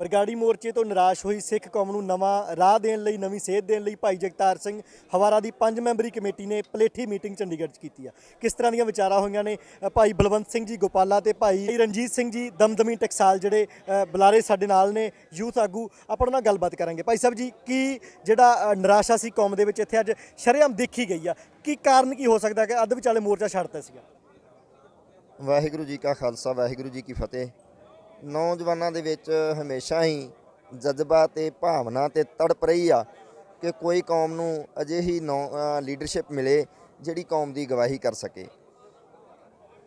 ਬਰਗਾੜੀ ਮੋਰਚੇ ਤੋਂ ਨਿਰਾਸ਼ ਹੋਈ ਸਿੱਖ ਕੌਮ ਨੂੰ ਨਵਾਂ ਰਾਹ ਦੇਣ ਲਈ, ਨਵੀਂ ਸੇਧ ਦੇਣ ਲਈ ਭਾਈ ਜਗਤਾਰ ਸਿੰਘ ਹਵਾਰਾ ਦੀ ਪੰਜ ਮੈਂਬਰੀ ਕਮੇਟੀ ਨੇ ਪਲੇਠੀ ਮੀਟਿੰਗ ਚੰਡੀਗੜ੍ਹ 'ਚ ਕੀਤੀ ਆ। ਕਿਸ ਤਰ੍ਹਾਂ ਦੀਆਂ ਵਿਚਾਰਾਂ ਹੋਈਆਂ ਨੇ? ਭਾਈ ਬਲਵੰਤ ਸਿੰਘ ਜੀ ਗੋਪਾਲਾ ਤੇ ਭਾਈ ਰਣਜੀਤ ਸਿੰਘ ਜੀ ਦਮਦਮੀ ਟਕਸਾਲ ਜਿਹੜੇ ਬੁਲਾਰੇ ਸਾਡੇ ਨਾਲ ਨੇ, ਯੂਥ ਆਗੂ, ਆਪਾਂ ਉਹਨਾਂ ਨਾਲ ਗੱਲਬਾਤ ਕਰਾਂਗੇ। ਭਾਈ ਸਾਹਿਬ ਜੀ, ਕੀ ਜਿਹੜਾ ਨਿਰਾਸ਼ਾ ਸੀ ਕੌਮ ਦੇ ਵਿੱਚ ਇੱਥੇ ਅੱਜ ਸ਼ਰੇਆਮ ਦੇਖੀ ਗਈ ਆ? ਕੀ ਕਾਰਨ ਕੀ ਹੋ ਸਕਦਾ ਕਿ ਅੱਧ ਵਿਚਾਲੇ ਮੋਰਚਾ ਛੱਡਤਾ ਸੀਗਾ? ਵਾਹਿਗੁਰੂ ਜੀ ਕਾ ਖਾਲਸਾ, ਵਾਹਿਗੁਰੂ ਜੀ ਕੀ ਫਤਿਹ। ਨੌਜਵਾਨਾਂ ਦੇ ਵਿੱਚ ਹਮੇਸ਼ਾ ਹੀ ਜਜ਼ਬਾ ਤੇ ਭਾਵਨਾ ਤੇ ਤੜਪ ਰਹੀ ਆ ਕਿ ਕੋਈ ਕੌਮ ਨੂੰ ਅਜਿਹੀ ਲੀਡਰਸ਼ਿਪ ਮਿਲੇ ਜਿਹੜੀ ਕੌਮ ਦੀ ਗਵਾਹੀ ਕਰ ਸਕੇ।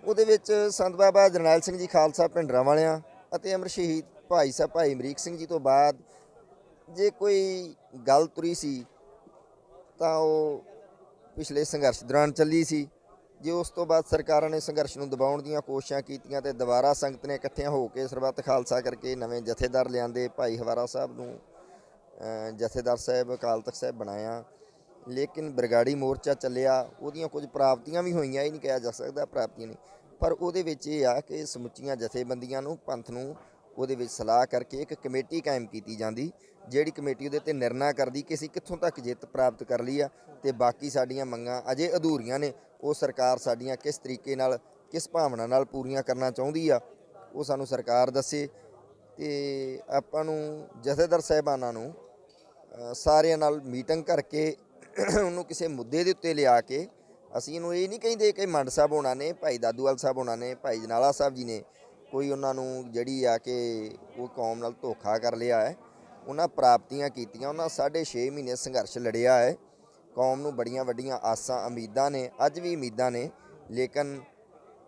ਉਹਦੇ ਵਿੱਚ ਸੰਤ ਬਾਬਾ ਜਰਨੈਲ ਸਿੰਘ ਜੀ ਖਾਲਸਾ ਭਿੰਡਰਾਂ ਵਾਲਿਆਂ ਅਤੇ ਅਮਰ ਸ਼ਹੀਦ ਭਾਈ ਸਾਹਿਬ ਭਾਈ ਅਮਰੀਕ ਸਿੰਘ ਜੀ ਤੋਂ ਬਾਅਦ ਜੇ ਕੋਈ ਗੱਲ ਤੁਰੀ ਸੀ ਤਾਂ ਉਹ ਪਿਛਲੇ ਸੰਘਰਸ਼ ਦੌਰਾਨ ਚੱਲੀ ਸੀ। ਜੇ ਉਸ ਤੋਂ ਬਾਅਦ ਸਰਕਾਰਾਂ ਨੇ ਸੰਘਰਸ਼ ਨੂੰ ਦਬਾਉਣ ਦੀਆਂ ਕੋਸ਼ਿਸ਼ਾਂ ਕੀਤੀਆਂ ਤੇ ਦੁਬਾਰਾ ਸੰਗਤ ਨੇ ਇਕੱਠਿਆਂ ਹੋ ਕੇ ਸਰਬੱਤ ਖਾਲਸਾ ਕਰਕੇ ਨਵੇਂ ਜਥੇਦਾਰ ਲਿਆਂਦੇ, ਭਾਈ ਹਵਾਰਾ ਸਾਹਿਬ ਨੂੰ ਜਥੇਦਾਰ ਸਾਹਿਬ, ਅਕਾਲ ਤਖਤ ਸਾਹਿਬ ਬਣਾਇਆ। ਲੇਕਿਨ ਬਰਗਾੜੀ ਮੋਰਚਾ ਚੱਲਿਆ, ਉਹਦੀਆਂ ਕੁਝ ਪ੍ਰਾਪਤੀਆਂ ਵੀ ਹੋਈਆਂ, ਇਹ ਨਹੀਂ ਕਿਹਾ ਜਾ ਸਕਦਾ ਪ੍ਰਾਪਤੀਆਂ ਨਹੀਂ ਪਰ ਉਹਦੇ ਵਿੱਚ ਇਹ ਆ ਕਿ ਸਮੁੱਚੀਆਂ ਜਥੇਬੰਦੀਆਂ ਨੂੰ, ਪੰਥ ਨੂੰ ਉਹਦੇ ਵਿੱਚ ਸਲਾਹ ਕਰਕੇ ਇੱਕ ਕਮੇਟੀ ਕਾਇਮ ਕੀਤੀ ਜਾਂਦੀ, ਜਿਹੜੀ ਕਮੇਟੀ ਉਹਦੇ ਤੇ ਨਿਰਣਾ ਕਰਦੀ ਕਿ ਅਸੀਂ ਕਿੱਥੋਂ ਤੱਕ ਜਿੱਤ ਪ੍ਰਾਪਤ ਕਰ ਲਈ ਆ ਤੇ ਬਾਕੀ ਸਾਡੀਆਂ ਮੰਗਾਂ ਅਜੇ ਅਧੂਰੀਆਂ ਨੇ। ਉਹ ਸਰਕਾਰ ਸਾਡੀਆਂ ਕਿਸ ਤਰੀਕੇ ਨਾਲ, ਕਿਸ ਭਾਵਨਾ ਨਾਲ ਪੂਰੀਆਂ ਕਰਨਾ ਚਾਹੁੰਦੀ ਆ, ਉਹ ਸਾਨੂੰ ਸਰਕਾਰ ਦੱਸੇ। ਤੇ ਆਪਾਂ ਨੂੰ ਜਥੇਦਾਰ ਸਾਹਿਬਾਨਾਂ ਨੂੰ ਸਾਰਿਆਂ ਨਾਲ ਮੀਟਿੰਗ ਕਰਕੇ ਉਹਨੂੰ ਕਿਸੇ ਮੁੱਦੇ ਦੇ ਉੱਤੇ ਲਿਆ ਕੇ ਅਸੀਂ ਇਹਨੂੰ ਇਹ ਨਹੀਂ ਕਹਿੰਦੇ ਕਿ ਮੰਡ ਸਾਹਿਬ ਹੋਣਾ ਨੇ, ਭਾਈ ਦਾਦੂਵਾਲ ਸਾਹਿਬ ਹੋਣਾ ਨੇ, ਭਾਈ ਜਨਾਲਾ ਸਾਹਿਬ ਜੀ ਨੇ, ਕੋਈ ਉਹਨਾਂ ਨੂੰ ਜਿਹੜੀ ਆ ਕਿ ਉਹ ਕੌਮ ਨਾਲ ਧੋਖਾ ਕਰ ਲਿਆ ਹੈ। ਉਹਨਾਂ ਪ੍ਰਾਪਤੀਆਂ ਕੀਤੀਆਂ, ਉਹਨਾਂ ਸਾਢੇ ਛੇ ਮਹੀਨੇ ਸੰਘਰਸ਼ ਲੜਿਆ ਹੈ। ਕੌਮ ਨੂੰ ਬੜੀਆਂ ਵੱਡੀਆਂ ਆਸਾਂ, ਉਮੀਦਾਂ ਨੇ, ਅੱਜ ਵੀ ਉਮੀਦਾਂ ਨੇ, ਲੇਕਿਨ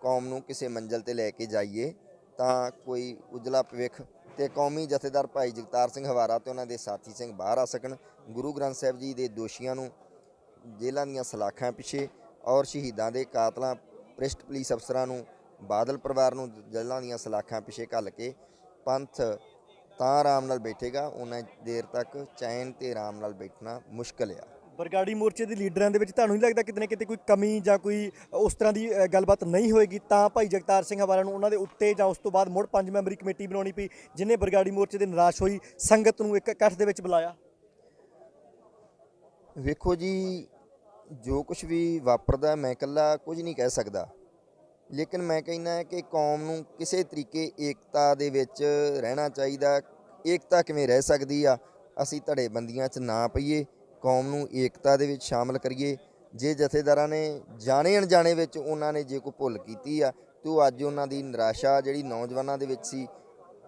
ਕੌਮ ਨੂੰ ਕਿਸੇ ਮੰਜ਼ਲ ਤੇ ਲੈ ਕੇ ਜਾਈਏ ਤਾਂ ਕੋਈ ਉਜਲਾ ਭਵਿੱਖ ਤੇ ਕੌਮੀ ਜਥੇਦਾਰ ਭਾਈ ਜਗਤਾਰ ਸਿੰਘ ਹਵਾਰਾ ਤੇ ਉਹਨਾਂ ਦੇ ਸਾਥੀ ਸਿੰਘ ਬਾਹਰ ਆ ਸਕਣ, ਗੁਰੂ ਗ੍ਰੰਥ ਸਾਹਿਬ ਜੀ ਦੇ ਦੋਸ਼ੀਆਂ ਨੂੰ ਜੇਲ੍ਹਾਂ ਦੀਆਂ ਸਲਾਖਾਂ ਪਿੱਛੇ ਔਰ ਸ਼ਹੀਦਾਂ ਦੇ ਕਾਤਲਾਂ ਪ੍ਰਿਸ਼ਟ ਪੁਲਿਸ ਅਫਸਰਾਂ ਨੂੰ, ਬਾਦਲ ਪਰਿਵਾਰ ਨੂੰ ਜੇਲ੍ਹਾਂ ਦੀਆਂ ਸਲਾਖਾਂ ਪਿੱਛੇ ਘੱਲ ਕੇ ਪੰਥ ਤਾਂ ਆਰਾਮ ਨਾਲ ਬੈਠੇਗਾ ਉਹਨਾਂ ਦੇਰ ਤੱਕ ਚੈਨ ਤੇ ਆਰਾਮ ਨਾਲ ਬੈਠਣਾ ਮੁਸ਼ਕਲ ਆ। ਬਰਗਾੜੀ ਮੋਰਚੇ ਦੇ ਲੀਡਰਾਂ ਦੇ ਵਿੱਚ ਤੁਹਾਨੂੰ ਨਹੀਂ ਲੱਗਦਾ ਕਿਤੇ ਨਾ ਕਿਤੇ ਕੋਈ ਕਮੀ ਜਾਂ ਕੋਈ ਉਸ ਤਰ੍ਹਾਂ ਦੀ ਗੱਲਬਾਤ ਨਹੀਂ ਹੋਏਗੀ? ਤਾਂ ਭਾਈ ਜਗਤਾਰ ਸਿੰਘ ਹਵਾਰਾ ਨੂੰ ਉਹਨਾਂ ਦੇ ਉੱਤੇ ਜਾਂ ਉਸ ਤੋਂ ਬਾਅਦ ਮੁੜ ਪੰਜ ਮੈਂਬਰੀ ਕਮੇਟੀ ਬਣਾਉਣੀ ਪਈ, ਜਿਨੇ ਬਰਗਾੜੀ ਮੋਰਚੇ ਦੇ ਨਿਰਾਸ਼ ਹੋਈ, ਸੰਗਤ ਨੂੰ ਇੱਕ ਇਕੱਠ ਦੇ ਵਿੱਚ ਬੁਲਾਇਆ? ਵੇਖੋ ਜੀ, ਜੋ ਕੁਝ ਵੀ ਵਾਪਰਦਾ ਮੈਂ ਇਕੱਲਾ ਕੁਝ ਨਹੀਂ ਕਹਿ ਸਕਦਾ। ਲੇਕਿਨ ਮੈਂ ਕਹਿੰਦਾ ਹੈ ਕਿ ਕੌਮ ਨੂੰ ਕਿਸੇ ਤਰੀਕੇ ਏਕਤਾ ਦੇ ਵਿੱਚ ਰਹਿਣਾ ਚਾਹੀਦਾ। ਏਕਤਾ ਕਿਵੇਂ ਰਹਿ ਸਕਦੀ ਆ? ਅਸੀਂ ਧੜੇਬੰਦੀਆਂ 'ਚ ਨਾ ਪਈਏ। ਕੌਮ ਨੂੰ ਏਕਤਾ ਦੇ ਵਿੱਚ ਸ਼ਾਮਲ ਕਰੀਏ। ਜੇ ਜਥੇਦਾਰਾਂ ਨੇ ਜਾਣੇ ਅਣਜਾਣੇ ਵਿੱਚ ਉਹਨਾਂ ਨੇ ਜੇ ਕੋਈ ਭੁੱਲ ਕੀਤੀ ਆ, ਤੇ ਉਹ ਅੱਜ ਉਹਨਾਂ ਦੀ ਨਿਰਾਸ਼ਾ ਜਿਹੜੀ ਨੌਜਵਾਨਾਂ ਦੇ ਵਿੱਚ ਸੀ,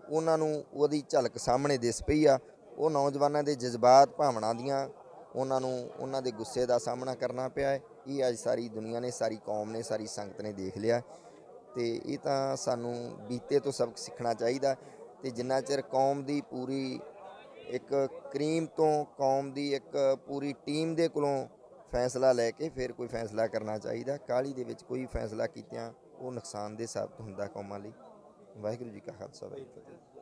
ਉਹਨਾਂ ਨੂੰ ਉਹਦੀ ਝਲਕ ਸਾਹਮਣੇ ਦਿਸ ਪਈ ਆ। ਉਹ ਨੌਜਵਾਨਾਂ ਦੇ ਜਜ਼ਬਾਤ ਭਾਵਨਾ ਦੀਆਂ ਉਹਨਾਂ ਨੂੰ ਉਹਨਾਂ ਦੇ ਗੁੱਸੇ ਦਾ ਸਾਹਮਣਾ ਕਰਨਾ ਪਿਆ ਹੈ। ਇਹ ਅੱਜ ਸਾਰੀ ਦੁਨੀਆ ਨੇ, ਸਾਰੀ ਕੌਮ ਨੇ, ਸਾਰੀ ਸੰਗਤ ਨੇ ਦੇਖ ਲਿਆ। ਤੇ ਇਹ ਤਾਂ ਸਾਨੂੰ ਬੀਤੇ ਤੋਂ ਸਬਕ ਸਿੱਖਣਾ ਚਾਹੀਦਾ। ਤੇ ਜਿੰਨਾ ਚਿਰ ਕੌਮ ਦੀ ਪੂਰੀ ਇੱਕ ਕਰੀਮ ਤੋਂ ਕੌਮ ਦੀ ਇੱਕ ਪੂਰੀ ਟੀਮ ਦੇ ਕੋਲੋਂ ਫੈਸਲਾ ਲੈ ਕੇ ਫਿਰ ਕੋਈ ਫੈਸਲਾ ਕਰਨਾ ਚਾਹੀਦਾ। ਕਾਲੀ ਦੇ ਵਿੱਚ ਕੋਈ ਫੈਸਲਾ ਕੀਤਿਆਂ ਉਹ ਨੁਕਸਾਨਦੇਹ ਸਾਬਤ ਹੁੰਦਾ ਕੌਮਾਂ ਲਈ। ਵਾਹਿਗੁਰੂ ਜੀ ਕਾ ਖਾਲਸਾ, ਵਾਹਿਗੁਰੂ ਫਤਿਹ।